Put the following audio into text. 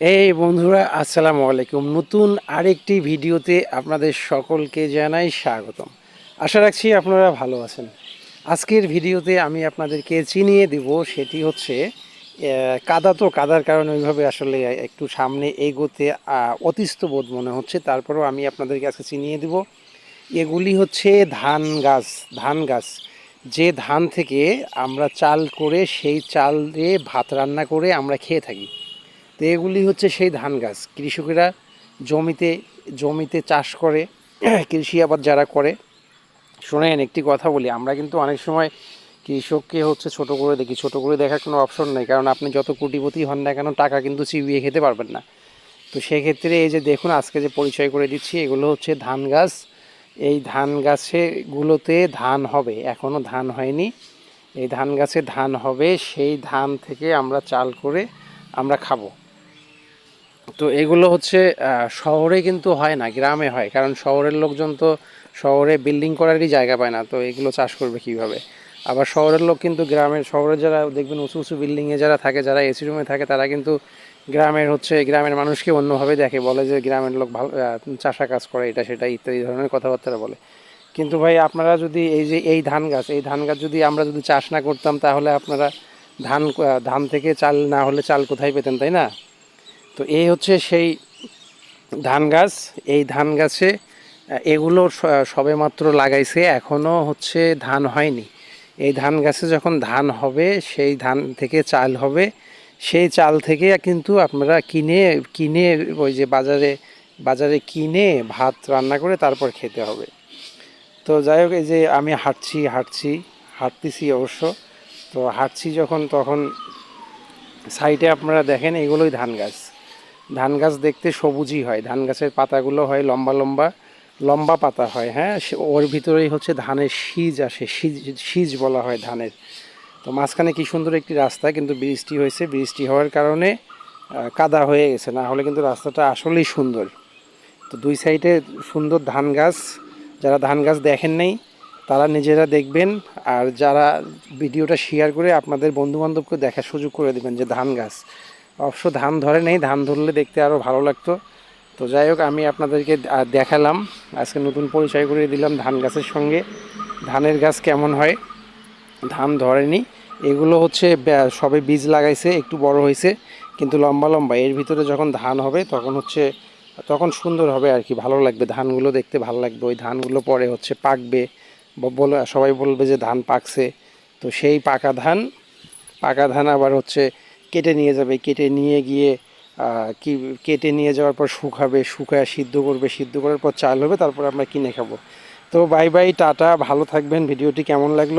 এই বন্ধুরা, আসসালামু আলাইকুম। নতুন আরেকটি ভিডিওতে আপনাদের সকলকে জানাই স্বাগতম। আশা রাখছি আপনারা ভালো আছেন। আজকের ভিডিওতে আমি আপনাদেরকে চিনিয়ে দেব, সেটি হচ্ছে কাদা তো কাদার কারণে ওইভাবে আসলে একটু সামনে এগোতে অতিষ্ঠ বোধ মনে হচ্ছে। তারপরেও আমি আপনাদেরকে আজকে চিনিয়ে দেব। এগুলি হচ্ছে ধান গাছ ধান গাছ। যে ধান থেকে আমরা চাল করে, সেই চাল দিয়ে ভাত রান্না করে আমরা খেয়ে থাকি। এগুলি হচ্ছে সেই ধান গাছ। কৃষকেরা জমিতে জমিতে চাষ করে, কৃষি আবাদ যারা করে। শোনেন, একটি কথা বলি, আমরা কিন্তু অনেক সময় কৃষককে হচ্ছে ছোট করে দেখি। ছোট করে দেখার কোনো অপশন নেই, কারণ আপনি যত কোটিপতি হন না কেন, টাকা কিন্তু চিবিয়ে খেতে পারবেন না। তো সেক্ষেত্রে এই যে দেখুন, আজকে যে পরিচয় করে দিচ্ছি, এগুলো হচ্ছে ধান গাছ। এই ধান গাছেগুলোতে ধান হবে এখনও ধান হয়নি। এই ধান গাছে ধান হবে, সেই ধান থেকে আমরা চাল করে আমরা খাব। তো এগুলো হচ্ছে শহরে কিন্তু হয় না, গ্রামে হয়। কারণ শহরের লোকজন তো শহরে বিল্ডিং করারই জায়গা পায় না, তো এগুলো চাষ করবে কীভাবে? আবার শহরের লোক কিন্তু গ্রামের শহরে যারা দেখবেন উঁচু উঁচু বিল্ডিংয়ে যারা থাকে, যারা এসি রুমে থাকে, তারা কিন্তু গ্রামের হচ্ছে, গ্রামের মানুষকে অন্যভাবে দেখে, বলে যে গ্রামের লোক ভালো চাষা কাজ করে, এটা সেটা ইত্যাদি ধরনের কথাবার্তা বলে। কিন্তু ভাই, আপনারা যদি এই যে, এই ধান গাছ, এই ধান গাছ যদি আমরা যদি চাষ না করতাম, তাহলে আপনারা ধান ধান থেকে চাল না হলে চাল কোথায় পেতেন, তাই না? তো এই হচ্ছে সেই ধান গাছ। এই ধান গাছে এগুলো স- সবেমাত্র লাগাইছে এখনও হচ্ছে ধান হয়নি। এই ধান গাছে যখন ধান হবে, সেই ধান থেকে চাল হবে। সেই চাল থেকে কিন্তু আপনারা কিনে কিনে ওই যে বাজারে বাজারে কিনে ভাত রান্না করে তারপর খেতে হবে। তো যাই হোক, এই যে আমি হাঁটছি হাঁটছি, হাঁটতেছি অবশ্য। তো হাঁটছি যখন, তখন সাইডে আপনারা দেখেন, এগুলোই ধান গাছ। ধান গাছ দেখতে সবুজই হয়। ধান গাছের পাতাগুলো হয় লম্বা লম্বা লম্বা পাতা হয় হ্যাঁ? ওর ভিতরেই হচ্ছে ধানের শীজ আসে শীজ শীজ বলা হয় ধানের। তো মাঝখানে কি সুন্দর একটি রাস্তা, কিন্তু বৃষ্টি হয়েছে। বৃষ্টি হওয়ার কারণে কাদা হয়ে গেছে। না হলে কিন্তু রাস্তাটা আসলেই সুন্দর। তো দুই সাইডে সুন্দর ধান গাছ। যারা ধান গাছ দেখেন নাই, তারা নিজেরা দেখবেন। আর যারা ভিডিওটা শেয়ার করে আপনাদের বন্ধু বান্ধবকে দেখার সুযোগ করে দেবেন যে ধান গাছ। অবশ্য ধান ধরে নেই, ধান ধরলে দেখতে আরও ভালো লাগতো। তো যাই হোক, আমি আপনাদেরকে দেখালাম। আজকে নতুন পরিচয় করে দিলাম ধান গাছের সঙ্গে। ধানের গাছ কেমন হয়? ধান ধরেনি। এগুলো হচ্ছে সবে বীজ লাগাইছে, একটু বড় হয়েছে কিন্তু লম্বা লম্বা। এর ভিতরে যখন ধান হবে, তখন হচ্ছে, তখন সুন্দর হবে আর কি, ভালো লাগবে। ধানগুলো দেখতে ভালো লাগবে। ওই ধানগুলো পরে হচ্ছে পাকবে। বলে, সবাই বলবে যে ধান পাকছে। তো সেই পাকা ধান পাকা ধান আবার হচ্ছে কেটে নিয়ে যাবে, কেটে নিয়ে গিয়ে কি, কেটে নিয়ে যাওয়ার পর শুকাবে, শুকায় সিদ্ধ করবে, সিদ্ধ করার পর চাল হবে, তারপর আমরা কিনে খাব। তো বাই বাই টাটা, ভালো থাকবেন, ভিডিওটি কেমন লাগল